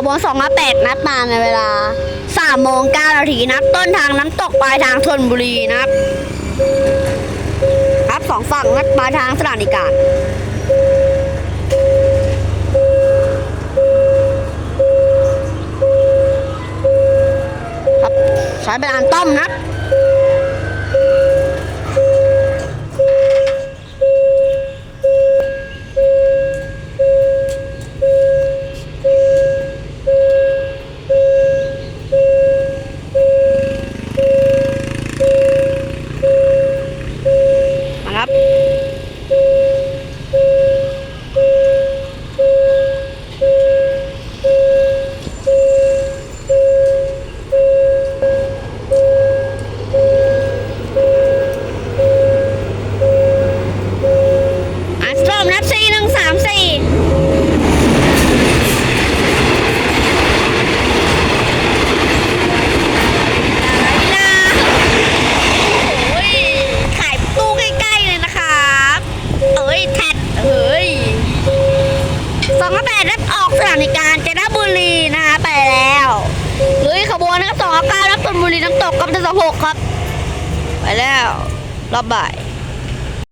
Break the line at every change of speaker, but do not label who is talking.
ขบวน2มา8นัดมาในเวลา3โมง9นาทีนัดต้นทางน้ำตกปลายทางธนบุรีนะครับครับสองฝั่งนัดปลายทางสถานีการครับใช้เป็นอันต้อมนะครับ ครับ สองหก258รับออกสถานการเจนบุรีนะคะไปแล้วลุยขบวนนับสองรับ259รับชนบุรีน้ำตกกำลังสองหกครับ ไปแล้วรอบบ่าย